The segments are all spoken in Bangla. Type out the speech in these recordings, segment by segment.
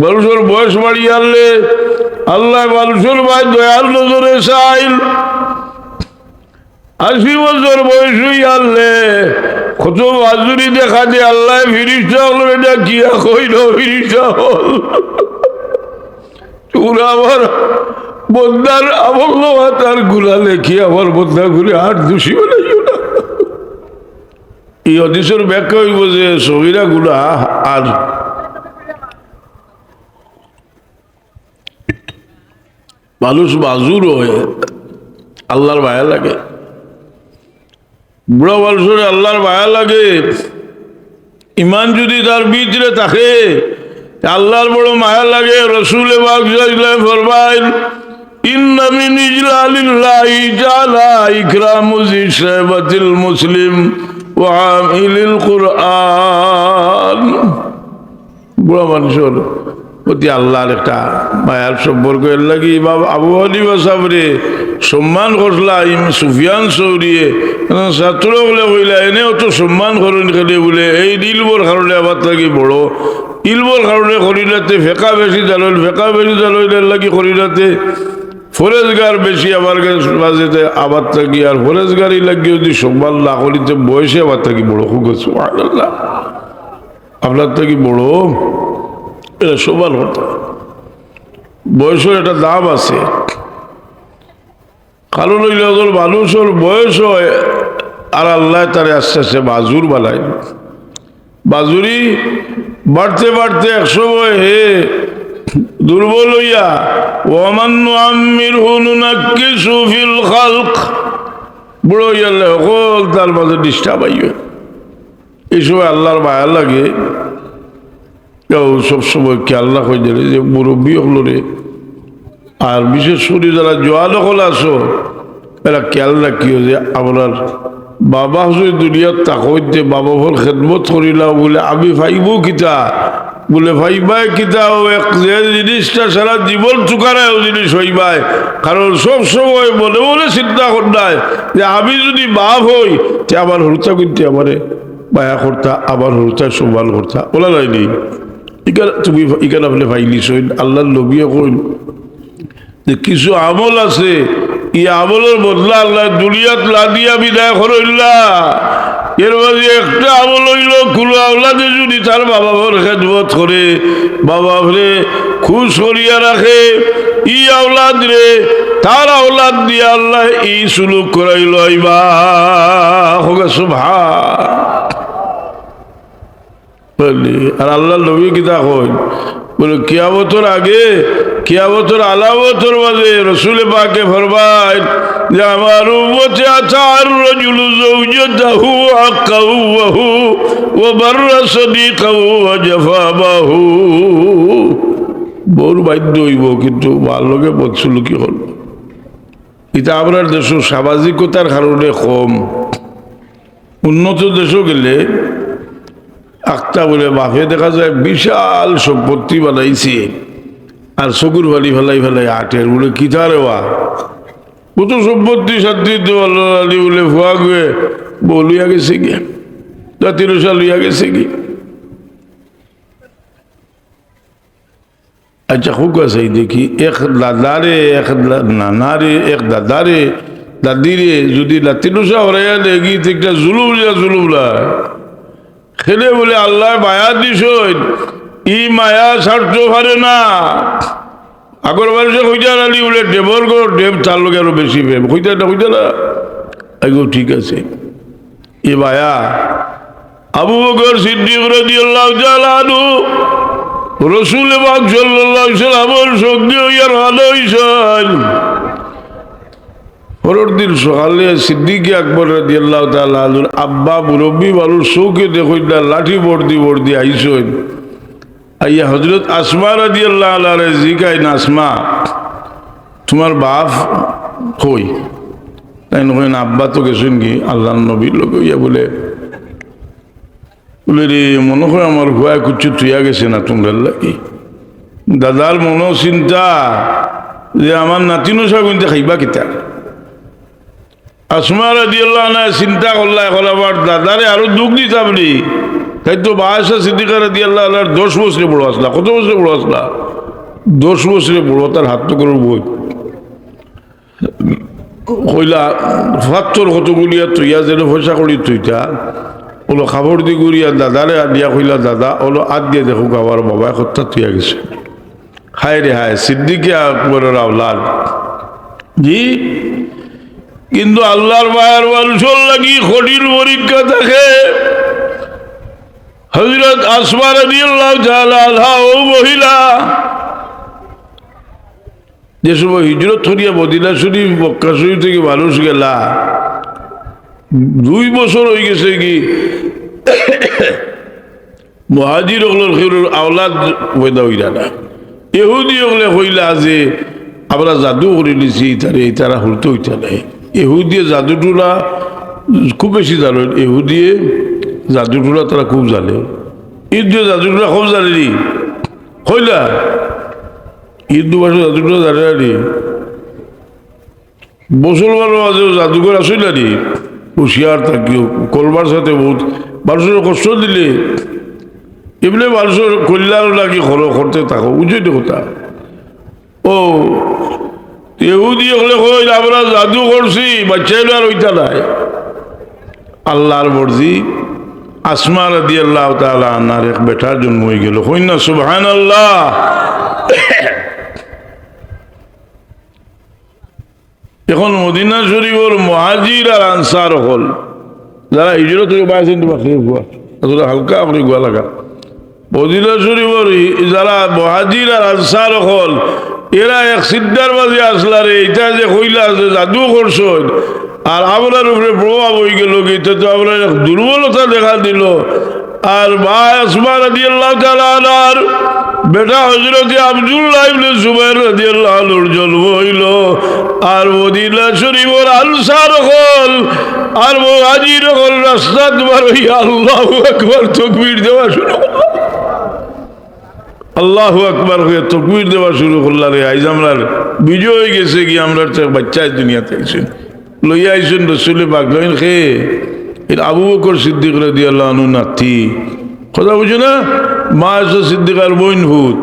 মানুষের বয়স বাড়ি আনলে আল্লাহ মানুষের ভাই দয়াল নজরে চাইল। আশি বছর বয়স হই আনলে কত বাজুরি দেখা দিয়ে আল্লাহ ফিরিস্তা হলো এটা কি কইল ফিরিস্তা তোরা আবার বন্দার আমল তারগুলা লেখি, আমার বন্দা ঘুরে আর দোষী না। এই অদিসর ব্যাখ্যা হইব যে সহিরা গুলা আর মানুষ মাজুর হয়ে আল্লাহর মায়া লাগে। বুড়া মানুষের আল্লাহর মায়া লাগে। ইমান যদি তার ভিতরে থাকে আল্লাহর বড় মায়া লাগে। রসুল মুসলিম ওয়ামিলিল মানুষের প্রতি আল্লাহর একটা মায়ার সম্পর্ক। এর লাগি বাবা আবু হানিফা সাবরে সম্মান করলা ইম সুফিয়ান চৌরিয়ে ছাত্র বলে কইলা, এনেও তো সম্মান করেন খেলে বলে? এই দিলবর কারণে আবার লাগি বড়। ইলবর কারণে করিলাতে ফেকা বেশি জালইল ফেকা বেশি জালইলের লাগি করিলাতে ফরেজগার বেশি আবার বাজেতে আবার থাকি আর ফরেজগারই লাগি যদি সম্মান না করিতে বয়সে আবার থাকি বড়। খুব আপনার থেকে বড়? এটা সবার কথা বয়সের একটা দাম আছে। কারণ ওই লগর মানুষের বয়স হয়, আর আল্লাহ তারে আস্তে আস্তে বাজুর বানায়। বাজুরি বাড়তে বাড়তে একশো বয় হে দুর্বল হইয়া ওমান্য আমির হুনুনাক্কি সুফিল খালক। বুড়ো হইয়ালে সকল তার মাঝে ডিস্টার্ব আইবে এই সময় আল্লাহর মায়া লাগে। কেউ সবসময় খেয়াল রাখো যে যে মুরব্বী হলো রে। আর বিশেষ করে যারা জোয়ান হল আসো এরা খেয়াল রাখিও যে আপনার বাবা হুসুন দুনিয়ার তাকইতে বাবা ভর খেদমত করিলা বলে আমি ভাইব কিতা? বলে ভাইবাই কিতা? এক যে জিনিসটা সারা জীবন চুকারায় ও জিনিস হইবাই কারণ সব সময় মনে মনে চিন্তা করনায় যে আমি যদি বাপ হই, তে আমার হরতা কিন্তু আমারে, মায়া করতা আবার হরতা সম্মান করতা ওলা লাইনি ইকান তুমি ইকান আপনি ভাইলি সইন আল্লাহর নবীও কইন যে কিছু আমল আছে, এই আমলের বদলা আল্লাহ দুনিয়াত লাদিয়া বিদায় করইল্লা এর মাঝে একটা আমল হইল কুলো আওলাদে যদি তার বাবা ভর খেদমত করে বাবা ভরে খুশ করিয়া রাখে ই আওলাদ রে, তার আওলাদ দিয়ে আল্লাহ এই সুলুক করাইল ইবা হোক সুভা বলি, আর আল্লাহ নবী কিতা কই বলে, কিয়ামতর আগে, কিয়ামতর আলামতর মাঝে রসুলে পাকে ফরমায়, যে বাধ্য কিন্তু বদসুলুকি হল। দেশ সামাজিকতার কারণে কম। উন্নত দেশও গেলে আখটা বলে বাপে দেখা যায় বিশাল সম্পত্তি বানাইছে। আর চকুর ফালি ফেলাই ফেলাই আটের বলে কি তারে কত সম্পত্তি সাত্রি তো আল্লাহ বলে ফুয়া গুয়ে বউ লইয়া গেছে গিয়া জাতির লইয়া গেছে কি আচ্ছা খুব আছে দেখি, এক দাদারে, এক নানারে, এক দাদারে, দাদিরে, যদি লাতিনুসা হরাইয়া দেখি ঠিকটা জুলুম যা জুলুম খেলে বলে আল্লাহ মায়া দিস ই মায়া ছাড়তে পারে না। আগর বাড়িতে হইতার আলি বলে ডেবর গো ডেব তার লোক আরও বেশি প্রেম। হইতে না হইতে না? ঠিক আছে। এ মায়া, আবু বকর সিদ্দিক রাদিয়াল্লাহু তাআলা রসুল পাক সাল্লাল্লাহু আলাইহি সাল্লামের সঙ্গে হইয়ার ভালো হইছেন। পরের দিন সকালে সিদ্দিক আকবর রাদিয়াল্লাহু তাআলা আলুর আব্বা, মুরব্বী, মানুষ চৌকে দেখুন না, লাঠি বর্দি বর্দি আইসন আইয়া হজরত আসমা রাদিয়াল্লাহ আলারে জিকাই না, আসমা, তোমার বাপ কই? তাই নয় আব্বা তো গেছেন কি? আল্লাহ নবীর লোক ইয়া বলে বলে রে, মনে হয় আমার ভুয়া কুচ্ছু তুইয়া গেছে না তোমরা লাগি? দাদার মনো চিন্তা যে আমার নাতিনো সাগুনতে খাইবা কিতা আসমা রাদিয়াল্লাহ না চিন্তা করলা, এখন আবার দাদারে আরও দুঃখ দিতাম রে তাই তো বাহাসা সিদ্দিকার দিয়ে আল্লাহ দশ বছরে বড় আসলা। কত বছরে বড় আসলা? দশ বছরে বড়, তার হাত তো করে বই। কইলা, ফাত্তর কতগুলি আর তুইয়া যেন পয়সা করি তুইটা ওলো খাবার দি গুড়িয়া দাদারে দিয়া কইলা, দাদা ওলো আদ দিয়ে দেখো আবার বাবা হত্যা তুইয়া গেছে। হায় রে হায় সিদ্দিকে আকবরের আওলাদ। জি? কিন্তু আল্লাহর মায়ের মানুষের লাগি খটির পরীক্ষা থাকে। হজরত আসমা রাজি আল্লাহ আল্লাহ ও মহিলা, যে সময় হিজরত থরিয়া মদিনা শরীফ, মক্কা শরীফ থেকে মানুষ গেলা, দুই বছর হয়ে গেছে কি, মহাজির আওলাদ হইলা না। এহুদি হলে হইলা যে, আমরা জাদু করে নিছি তারে তারা হইতে হইতা নাই। এহুদিয়ে জাদুটুলা, খুব বেশি জানেন এহুদিয়ে জাদুটুলা তারা খুব জানে। ঈদ দিয়ে জাদুটুলা খুব জানে নি হইলা ঈদ দুবাস জাদুটুলা জানে না নি। মুসলমানের মাঝে জাদুঘর আসইলা নি হুশিয়ার থাকিও করবার সাথে বহুত। মানুষের কষ্ট দিলে, এমনি মানুষের কল্যাণ লাগি খরচ করতে থাকো, বুঝলি কথা? ও ইহুদি হলে কই আমরা জাদু করছি বাচ্চাইল আর ওইটা নাই। আল্লাহর মর্জি, আসমা রাদি আল্লাহ তালা আনার এক বেটার জন্ম হয়ে গেল। না সুবহান আল্লাহ এখন মদিনা শরীফর মহাজির আর আনসার হল। যারা হিজরত পাইছেন তোমার গুয়া আসলে হালকা করে গুয়া লাগা। মদিনা শরীফর যারা মহাজির আর আনসার হল এরা এক সিদ্ধার আসলা রে এটা যে কইলা যে জাদু করছ, আর আপনার উপরে প্রভাব হয়ে গেল এটা তো আপনার এক দুর্বলতা দেখা দিল। আর মা আসমা রাজি আল্লাহ তালার বেটা হজরতে আবদুল্লাহ ইবনে জুবাইর রাদিয়াল্লাহু আনহুর জন্ম হইল। আর মদিনা শরীফের আনসার হল, আর মুহাজির হল রাস্তা তোমার ওই আল্লাহু আকবার তাকবীর দেওয়া শুরু করল। আল্লাহু আকবার হয়ে তকবীর দেওয়া শুরু করলা রে আইজ আমরার বিজয় হয়ে গেছে কি আমরা তো বাচ্চা দুনিয়াতে আইছেন লইয়া আইছেন রসুলে বাগলাইন খেয়ে এর আবু বকর সিদ্দিক রাদি আল্লাহ নাতি। কথা বুঝো না? মা আছে সিদ্দিকার বইন ভূত।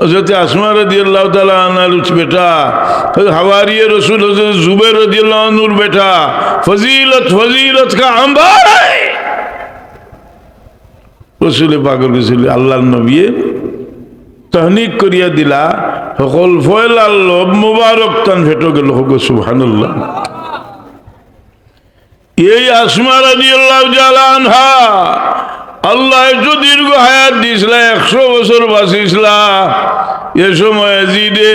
হজরত আসমা রাদি আল্লাহ তালা আনার বেটা হাওয়ারিয়ে রসুল হজরত জুবের রাদি আল্লাহ আনুর বেটা। ফজিলত ফজিলত কা আম্বার রসুলে পাগল গেছিল আল্লাহ নবিয়ে তহনিক করিয়া দিলা, সকল ফয়ল আল্লাহ মুবারক তান ফেটো গেল। হোক সুবহানাল্লাহ। এই আসমা রাদিয়াল্লাহু তাআলা আনহা, আল্লাহ একটু দীর্ঘ হায়াত দিছিলা একশো বছর বাঁচিছিলা এ সময় জিদে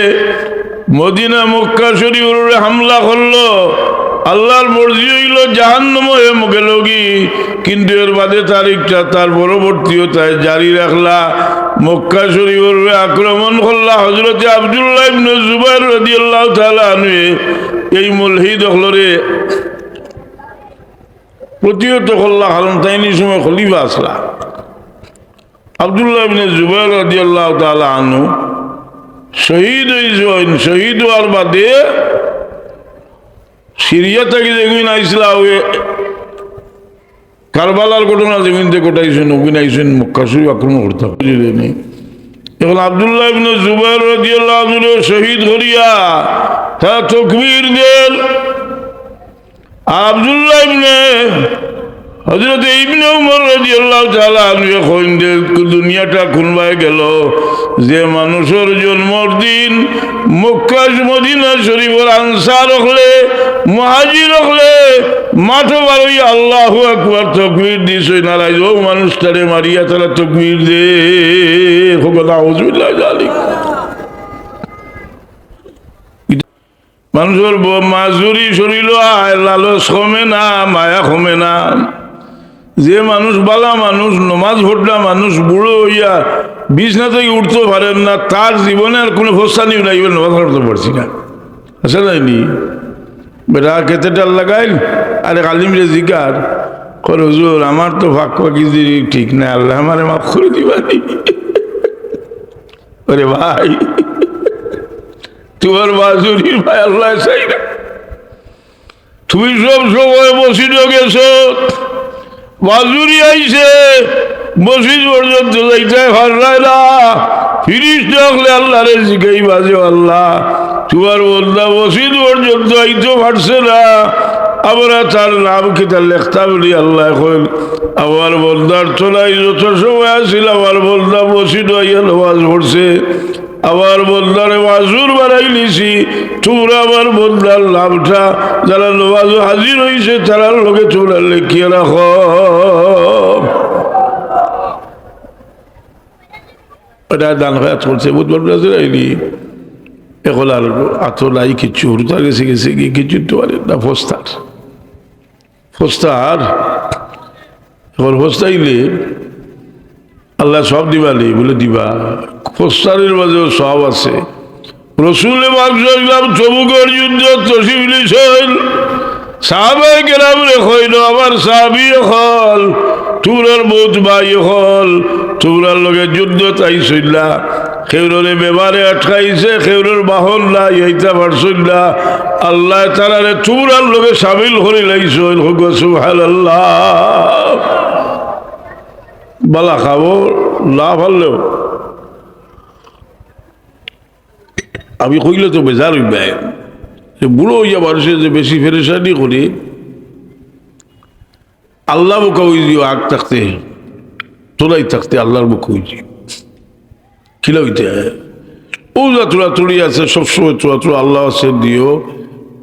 মদিনা, মক্কা শরীফের হামলা করল। আল্লাহর মর্জি হইল জাহান্নম হয়ে মুখে লগি। কিন্তু এর বাদে তারিখটা তার পরবর্তীও তাই জারি রাখলা। মক্কা শরীফের আক্রমণ করলা হজরতে আবদুল্লাহ ইবনে জুবাইর রাদিয়াল্লাহু তাআলা আনহু। এই মুলহিদ হলরে প্রতিহত করলা কারণ তাইনি সময় খলিফা আসলা। আবদুল্লাহ ইবনে জুবাইর রাদিয়াল্লাহু তাআলা আনহু শহীদ হয়েছেন শহীদ হওয়ার বাদে সিরিয়া থেকে যেগুন আইসলা কারবালার ঘটনা ওগুন আইসেন মক্কা শরীফ আক্রমণ করতে বুঝলেন এখন আবদুল্লাহ ইবনে জুবাইর শহীদ করিয়া তা তকবীর দেন। আবদুল্লাহ ইবনে হজরত ইবনে উমর রাদিয়াল্লাহু তাআলা আনহু কইন যে দুনিয়াটা খুলবায় গেল, যে মানুষের জন্মর দিন মক্কা মদিনা শরীফের আনসার হলে, মহাজির হলে মানুষের শরীর কমে না, মায়া কমে না। যে মানুষ বালা মানুষ, নমাজ ভোটলা মানুষ, বুড়ো হইয়া বিছনা থেকে উঠতে পারেন না, তার জীবনে আর কোনো ফস্তানি নাই নমাজ পড়তে পারছি না। আছে বেটা, কেতে ডাল লাগাইল? আরে কালিম রে জিকার কর হুজুর, আমার তো ভাগ পাকি ঠিক না আল্লাহ আমারে মাফ করে দিবানি। ওরে ভাই, তোমার বাজুরির ভাই আল্লাহ চাই না। তুমি সব সময় বসিত গেছ বাজুরি আইছে, মসজিদ পর্যন্ত যাইতে পারলাই না। ফিরিস আল্লাহ রে জিগাই বাজে আল্লাহ তোমার বন্ধা মসজিদ পর্যন্ত আইতে পারছে না। আমরা তার নাম কি তার লেখতা বলি আল্লাহ এখন আমার বন্ধার তোলাই যত সময় আসছিল আমার বন্ধা মসজিদ আইয়া নামাজ পড়ছে। আমার বন্ধারে মাজুর বানাই নিছি। তোমরা আমার বন্ধার নামটা যারা নমাজ হাজির হয়েছে তারার লোকে তোমরা লেখিয়ে রাখো। এটা দান হয়ে চলছে বুধবার এখন আর আত নাই কিচ্ছু হুরতা গেছে গেছে গিয়ে কিছু তো পারে না, ফস্তার। ফস্তার এখন ফস্তাইলে আল্লাহ সব দিবালি বলে দিবা। ফস্তারের মাঝেও সব আছে। রসুলে মাকসাম চমুকের যুদ্ধ তসিবিলিছেন সাহাবাই গেলাম রে আমার সাহাবি হল তোমরার মত ভাই হল তোমরার লগে যুদ্ধ তাই সইলা খেউরে বেমারে আটকাইছে, খেউরের বাহন নাই, এইটা পারছই না। আল্লাহ তারারে তোমরার লগে সামিল হোক সুবহানাল্লাহ। বালা খাব না পারলেও আমি কইলে তো বেজার হইবে। বুড়ো হইয়া মানুষের যে বেশি ফেরেশানি করি, আল্লাহ মুখা হই দিও, আগ থাকতে, তোলাই থাকতে আল্লাহর মুখ হই দিও। কিলা হইতে? ও যা তোরা তুড়ি আছে সবসময় তোরা আল্লাহ আছে, দিও।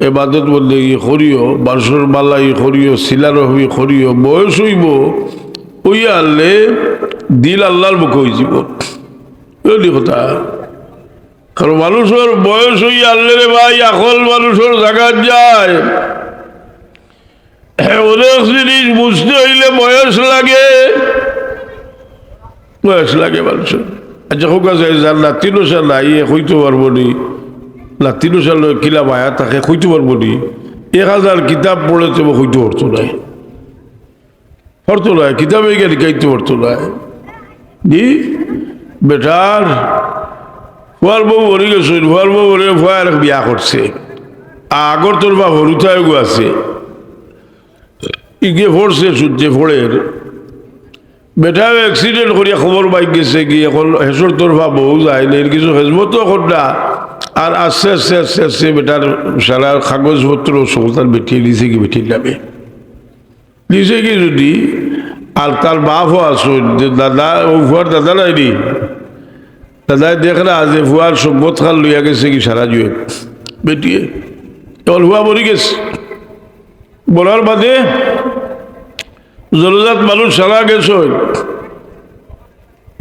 এবাদত বললে ই করিও, বারশোর মালা ই করিও, শিলার হবি করিও, বয়স হইব ওই আনলে দিল আল্লাহর মুখে হয়ে যাব। কথা। কারণ মানুষের বয়স হই আনলে রে ভাই এখন মানুষের জায়গা যায়। অনেক জিনিস বুঝতে হইলে বয়স লাগে। বয়স লাগে মানুষের। আচ্ছা হোক আছে যার নাতিনো সাল নাই হইতে পারব নি। নাতিনো সাল কিলা মায়া, তাকে হইতে পারব নি। এক হাজার কিতাব পড়ে তো হইতে পারতো নাই। পড়তো নাই, কিতাবে গিয়ে লিখাইতে পারতো নাই। জি বেটার ফুয়ার বউ মরে গেছে ফুয়ার বউ মরে ফুয়ার বিয়া করছে আগর তোর বা হরুতায় গো আছে। ইগে ফোরছে সূর্যে ফোড়ের বেটাও অ্যাক্সিডেন্ট করিয়া খবর পাই গেছে কি, এখন হেসর তোর বা বউ যায় এর কিছু হেজমতো না। আর আস্তে আস্তে আস্তে আস্তে বেটার সারা কাগজপত্র সবতার বেটিয়ে দিছে কি বেটির নামে। দিছে কি যদি আর তার বাপও আসুন যে দাদা ও ফুয়ার দাদা নাই নি। দাদাই দেখ না যে ফুয়ার সম্পদ খান লইয়া গেছে কি সারা জুয়ে। বেটিয়ে এবার ফুয়া মরি গেছে। বলার বাদে জরুজাত মানুষ সারা গেছে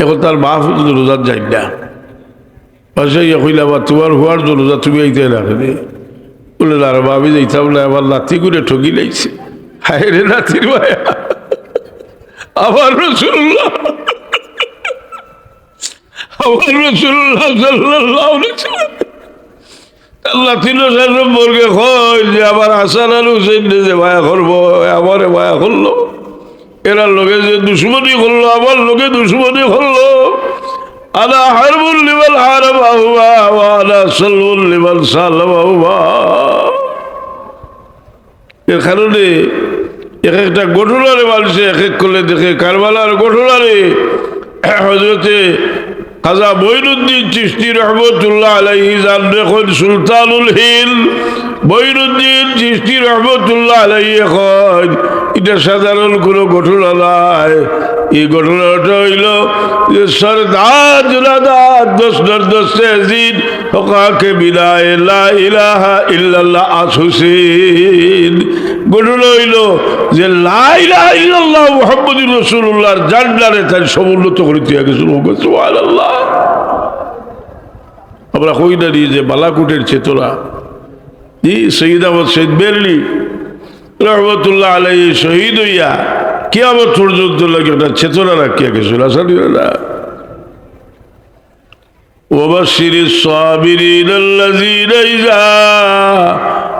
এখন তার বাপ জরুজাত যাই না। পাশে কইলা বা তোমার হওয়ার তুমি আইতে না বলে, না রে ভাবি যাইতাম না, আমার নাতি করে ঠকি লাইছে। হায় রে নাতির ভাইয়া আমার রসুল্লাহ আমার রসুল্লাহ আল্লাহ তিন আমার হাসান আর হুসেন যে করব আমারে মায়া করল। এরা লোকে যে দুশ্মনী করল আমার লোকে দুশ্মনী করল। আদা হারবুল লিবাল হারাম আহুয়া আনা সালবুল লিবাল সালাম আহুয়া এর কারণে এক একটা গঠনারে মানুষে এক এক করলে দেখে কারবালার গঠনারে হজরতে খাজা বৈরুদ্দিন চিস্তি রহমতুল্লাহ আলাইহি জান দেখুন সুলতানুল হিল বৈরুদ্দিন চিস্তি রহমতুল্লাহ আলাইহি এখন এটা সাধারণ কোনো ঘটনা নাই। এই ঘটনাটা হইল যে সরদার জুলাদার বিদায় ইলাহা ইল্লাল্লাহ আস হুসেন ঘটনা হইল যে লা ইলাহা ইল্লাল্লাহ মুহাম্মদুর রাসূলুল্লাহর জান্নারে তার সমুন্নত করে দিয়ে গেছিল সুবহানাল্লাহ আমরা কই না যে বালাকুটের চেতনা জি সঈদ আহমদ শহীদ বেরলি রহমতুল্লাহ আলাই শহীদ হইয়া কে আবার পর্যন্ত লাগে একটা চেতনা রাখিয়া গেছিল আসলে না وبشر الصابرين الذين إذا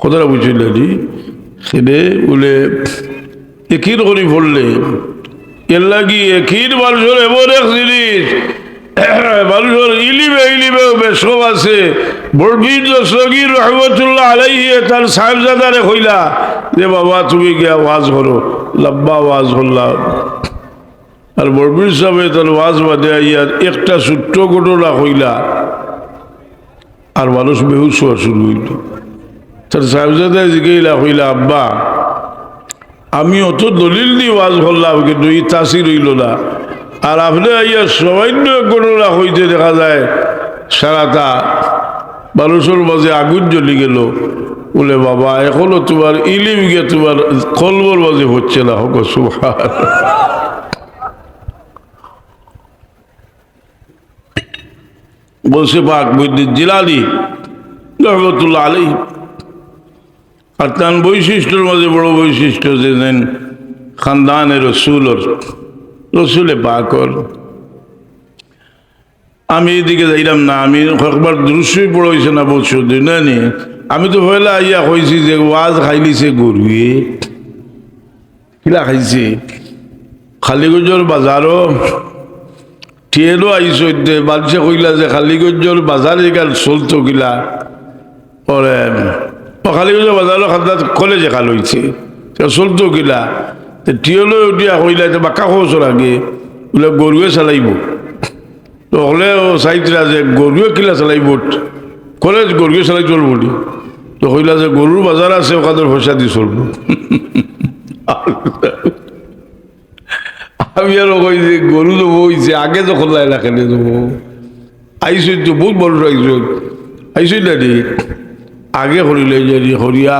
কথাটা বুঝলেনি সেটা বলে একির করি পড়লে এর লাগি একির মানুষের এমন এক জিনিস, মানুষের ইলিমে ইলিমে বেশম আছে। বরবির সগির রহমতুল্লাহ আলাইহি তার সাহেবজাদারে কইলা যে বাবা, তুমি গিয়া ওয়াজ করো, লম্বা ওয়াজ করলাম আর বরবির সাহেব তার ওয়াজ বাদে আইয়া একটা ছোট্ট ঘটনা কইলা। আর মানুষ বেহুশ হওয়া শুরু হইল। তার সাহেবজাদা কইলা আব্বা আমি অত দলিল দিয়ে ওয়াজ করলাম, কিন্তু এই তাসির হইল না। আর আপনি আইয়া সামান্য ঘটনা হইতে দেখা যায়, সারাটা মানুষের মাঝে আগুন জ্বলি গেল। বলে, বাবা, এখনও তোমার ইলিম গিয়ে তোমার কলবর মাঝে হচ্ছে না, হোক সুভার বলছে, পাক বৈদ্যুৎ জিলালি রহমতুল্লাহ আলী আর তার বৈশিষ্ট্যের মধ্যে বড় বৈশিষ্ট্য যে দেন খানদানে রসুলর রসুলে পাকর আমি এদিকে যাইলাম না, আমি একবার দৃশ্যই হয়েছে না বলছো না নি? আমি তো পয়লা আইয়া কইছি যে ওয়াজ খাইলিছে গরুয়ে। কিলা খাইছে? খালিগঞ্জর বাজারও। টিয়েরও আইস মানুষে কইলা যে খালিগঞ্জর বাজারে গাল চলতো কিলা। ওরে ও খালিগঞ্জর বাজারও খান্দাত কলেজে খাল হয়েছে চলতো কিলা টিয়লৈ উঠিয়া কইলা যে বাক্কা খোঁচর আগে। বোলে গরুয়ে চালাইব। তো হলে চাইছিলা যে গরুয়ে কিলা চালাইব, কলেজ গরুয়ে চালাই চলব বলি। তো কইলা যে গরুর বাজার আছে ওখানে পয়সা দিয়ে চলব। আমি আর কই যে গরু তো বইছে আগে লাইলা খেলে দেবো আইসই তো বহুত বড় আইসই আইসই না আগে করিলে যে হরিয়া